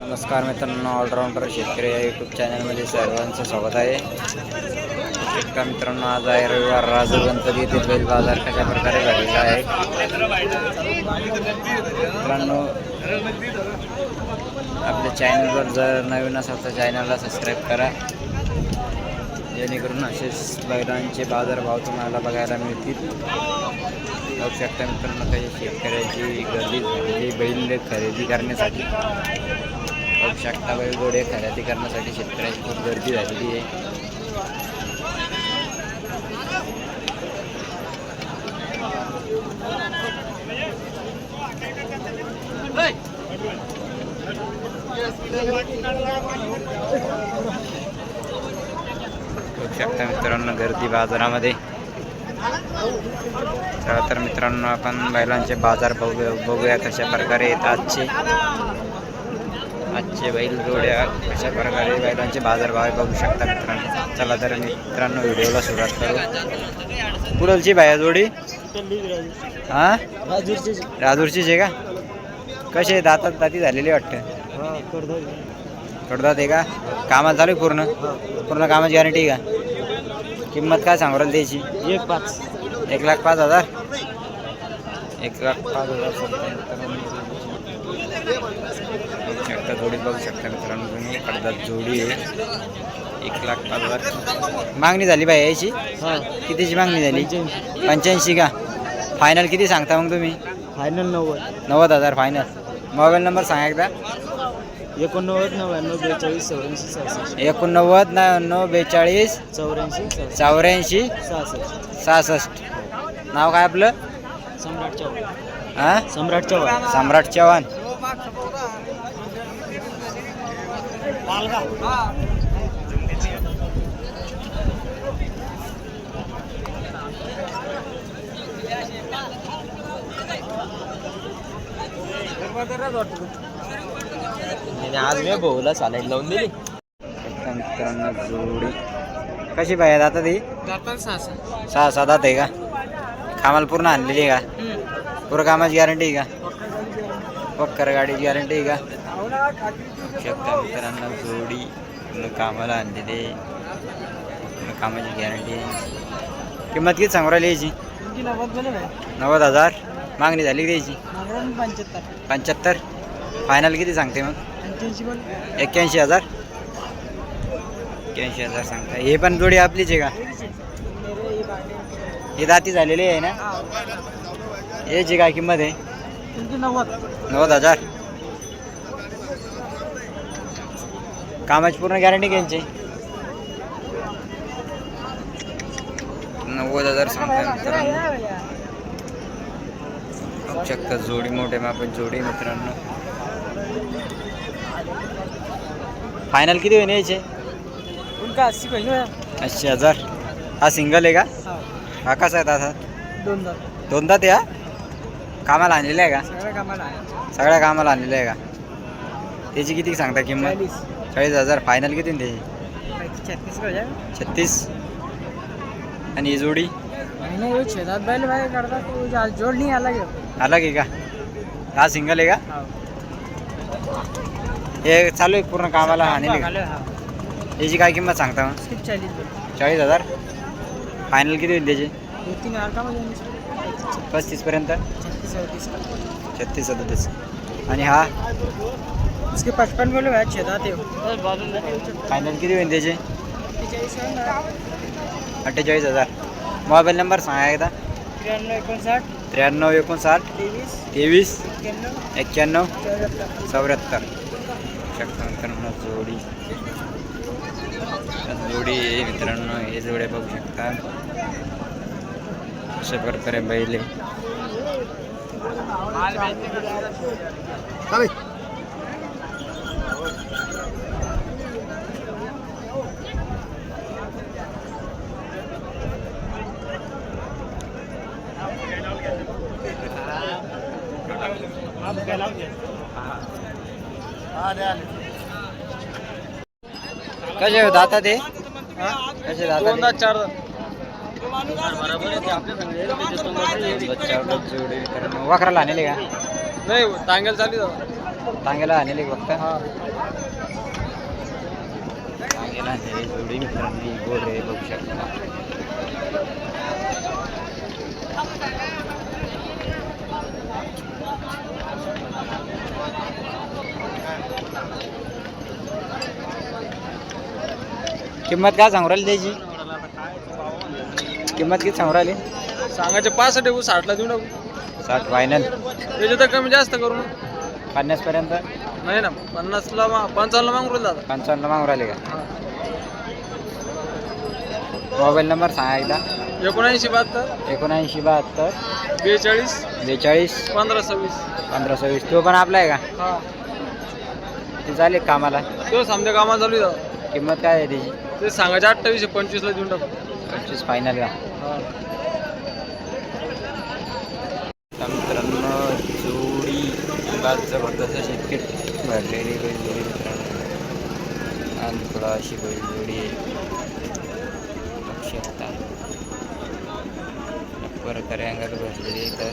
नमस्कार मित्रांनो ऑलराऊंडर शेतकरी या यूट्यूब चॅनलमध्ये सर्वांचं स्वागत आहे. शेतकरी मित्रांनो आज आहे रविवार. राजू गणपती येथील बैल बाजार कशा प्रकारे भरलेला आहे? मित्रांनो आपल्या चॅनलवर जर नवीन असाल तर चॅनलला सबस्क्राईब करा. जेणेकरून असेच बैलांचे बाजारभाव तुम्हाला बघायला मिळतील. बघू शकता मित्रांनो काही शेतकऱ्याची गर्दी झालेली बैल खरेदी करण्यासाठी. बघू शकता म्हणजे बैलजोडे खरेदी करण्यासाठी शेतकऱ्याची खूप गर्दी झालेली आहे. बघू शकता मित्रांनो गर्दी बाजारामध्ये. चला तर मित्रांनो आपण बैलांचे बाजार बघूया बघूया कशा प्रकारे आहेत आजचे. आजचे बैल जोड्या कशा प्रकारे बैलांचे बाजारभाव बघू शकता मित्रांनो. चला तर मित्रांनो व्हिडिओला सुरुवात करू. कुडलची बाया जोडी? हा? राजूरचीच आहे का? कसे दातात दाती झालेली वाटतं. कडदात आहे का? कामाला चालू आहे पूर्ण? पूर्ण कामाची गॅरंटी आहे का? किंमत काय सांगू राहिली त्याची? एक पाच एक लाख पाच हजार. एक लाख पाच हजार. शकता जोडी बघू शकता मित्रांनो तुम्ही कडदात जोडी आहे. एक लाख पाच हजार मागणी झाली बाई याची कितीची मागणी झाली? पंच्याऐंशी. का? फायनल किती सांगता मग तुम्ही? फायनल नव्वद. नव्वद हजार फायनल मोबाईल नंबर सांगा एकदा. एकोणनव्वद नव्याण्णव बेचाळीस चौऱ्याऐंशी सहासष्ट. एकोणनव्वद नव्याण्णव बेचाळीस चौऱ्याऐंशी चौऱ्याऐंशी सहासष्ट. सहासष्ट. नाव काय आपलं? सम्राट चव्हाण. हां सम्राट चव्हाण. सम्राट चव्हाण. आज मी भाऊला सालाईट लावून दिली. मित्रांनो जोडी. कशी पाहिजे आता ती सहा सहा. सात आहे का? कामाला पूर्ण आणलेली आहे का? पूर्ण कामाची गॅरंटी आहे का? पक्कर गाडीची गॅरंटी आहे का? शकता मित्रांनो जोडी पूर्ण कामाला आणलेली कामाची गॅरंटी आहे. किंमत किती सांगू राहिली याची? नव्वद हजार. मागणी झाली का त्याची? पंच्याहत्तर. फायनल किती सांगते मग? एक्क्याऐंशी हजार. एक्क्याऐंशी हजार सांगता. हे पण जोडी आपलीच आहे का? हे दाती झालेली आहे ना? याची काय किंमत आहे? नव्वद. नव्वद हजार. कामाची पूर्ण गॅरंटी घ्यायची. नव्वद हजार सांगता मित्रांनो. बघू शकता जोडी मोठे मापन जोडी मित्रांनो. फायनल किती होईल यायचे उनका अस्सी पाहिजे ऐंशी हजार. हा सिंगल आहे का? हा. कसा आहे दात दोनदा. त्या कामाला आणलेला आहे का? सगळ्या कामाला आहे. सगळ्या कामाला आणलेलं आहे का? त्याची किती सांगता किंमत? चाळीस हजार फायनल किती त्याची छत्तीस का छत्तीस. आणि ही जोडी? नहीं बैल तो नहीं अलग है अलग आहे का? हा सिंगल आहे का? हे. चालू आहे पूर्ण कामाला का हाँ. याची काय किंमत सांगता मग? चाळीस. हजार. फायनल किती होईल त्याची? का पस्तीसपर्यंत का छत्तीस सदतीस. आणि हा? उसके पचपन बोले भाई छः दाते हो फायनल किती होईल त्याचे अठ्ठेचाळीस हजार। मोबाईल नंबर सांगा एकदा त्र्याण्णव एकोणसाठ त्र्याण्णव एकोणसाठ तेवीस तेवीस एक्क्याण्णव चौऱ्याहत्तर शकता जोडी। जोडी आहे मित्रांनो हे जोड्या बघू शकता. अशा प्रकारे बैल. कसे हो दाता ते? कसे दाता ते? चार वाकराला आणले का? नाही टांगेल चालू टांग्याला आणले फक्त हा. टांग्याला आणलेली जोडी मित्रांनो ही आहे बघू शकता. किंमत काय सांगू राहिली त्याची? किंमत किती सांगू राहिली? सांगायचे पासष्ट साठला देऊ टाकू साठ फायनल त्याच्या तर कमी जास्त करू ना पन्नास पर्यंत नाही ना पन्नासला मा पंचावन्नला मागून राहिला दादा पंचावन्न मागू राहिले का. मोबाईल नंबर सांगा एकदा. एकोणऐंशी बहात्तर. एकोणऐंशी बहात्तर. बेचाळीस. बेचाळीस. पंधरा सव्वीस. पंधरा सव्वीस. तो पण आपला आहे का? हा. ते चालेल कामाला? तो समजा कामाला चालू आहे दादा किंमत काय आहे त्याची? ते सांगायचे अठ्ठावीसशे पंचवीसला देऊन टाकू. पंचवीस फायनल का? हा तर मित्रांनो जोडी बाद जबरदस्त अशी इतकी भरलेली बैलजोडी मित्रांनो. आणि थोडा अशी बैलजोडी आहे. बघू शकता प्रकारे अंगात भरलेली आहे तर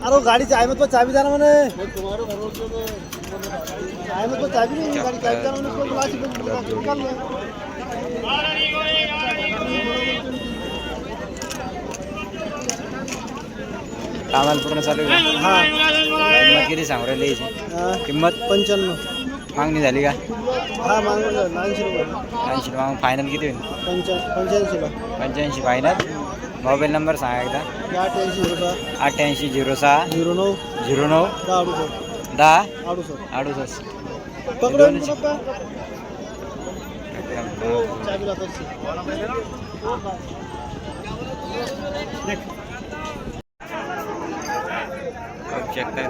अरे गाडीची आहे मग चाबी द्या ना म्हणे आहे मग चाबी नाही गाडी चाबी. कामाला पूर्ण चालू आहे का? हा। किंमत किती सांगू राहिली याची? किंमत? पंच्याण्णव. मागणी झाली का? हा मागवलं ऐंशी रुपये. ऐंशी मग फायनल किती होईल? पंच्या पंच्याऐंशीला पंच्याऐंशी फायनल मोबाईल नंबर सांगा एकदा. अठ्ठ्याऐंशी रुपये अठ्ठ्याऐंशी झिरो सहा. झिरो नऊ. झिरो नऊ दहा. अडुसष्ट. दहा अडुसष्ट अडुसष्ट पकडून. चाबीला पैसे शकता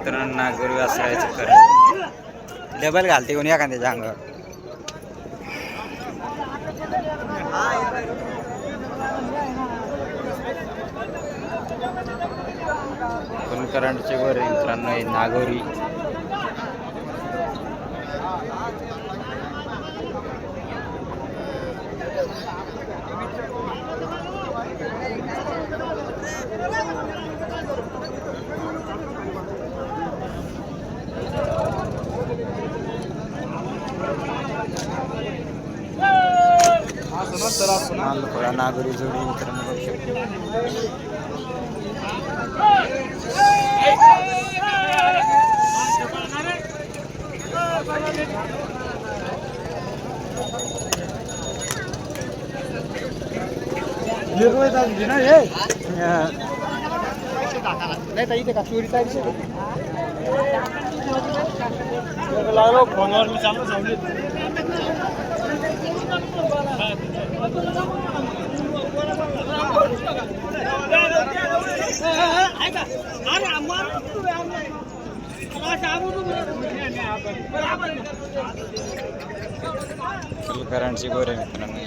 वासरायचं खरं. डबल घालते कोणी एखाद्याच्या अंगावर. करंटचे वर मित्रांनो हे नागोरी. नागोरी जोडी मित्रांनो बघू शकतो नाही ताई ते का चोरीचा विषय लागलो फोनवर मी चांगलं करंटची वर मित्रांनो.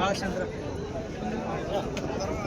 महाराष्ट्र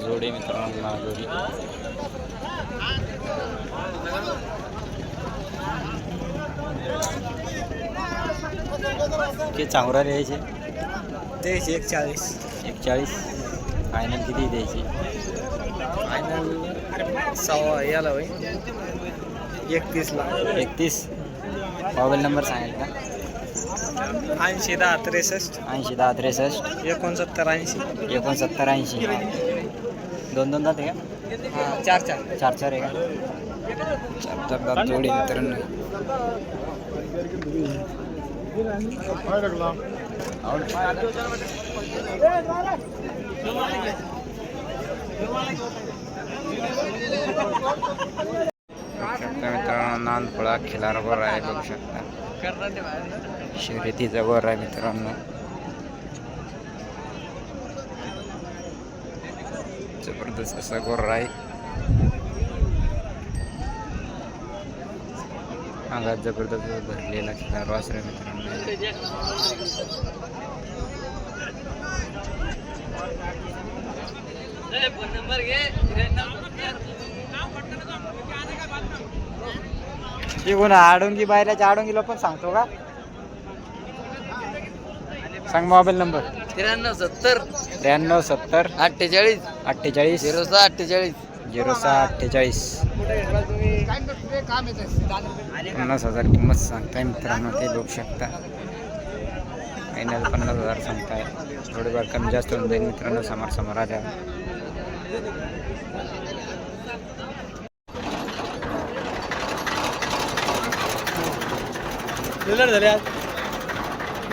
जोडी मित्रांनो नागोरी के चांगरा द्यायचे. द्यायचे एकचाळीस. एकचाळीस. फायनल किती द्यायची? फायनल सव्वा याला होई एकतीसला. एकतीस. मोबाईल नंबर सांगेल का ऐंशी दहा त्रेसष्ट. ऐंशी दहा त्रेसष्ट. एकोणसत्तर ऐंशी. एकोणसत्तर ऐंशी. दोन दोन जाते का? हां चार चार. चार चार आहे का? चार चार दात जोडी मित्रांनो. मित्रांनो नानफळा खिलार वर आहे बघू शकता. शर्यतीचा वर आहे मित्रांनो. जबरदस्त असा गोर आहे अंगात जबरदस्त भरलेला खिलार वासर मित्रांनो. ती कोण आडोंगी बायलाच्या आडोंगीला पण सांगतो का? सांग मोबाईल नंबर. त्र्याण्णव सत्तर. त्र्याण्णव सत्तर. अठ्ठेचाळीस. अठ्ठेचाळीस. झिरो सहा अठ्ठेचाळीस. झिरो सहा अठ्ठेचाळीस. पन्नास हजार किंमत सांगताय मित्रांनो ते बघू शकता. फायनल पन्नास हजार सांगताय. थोडेफार कमी जास्त होऊन जाईल मित्रांनो समोर समोर आल्या झाले आज.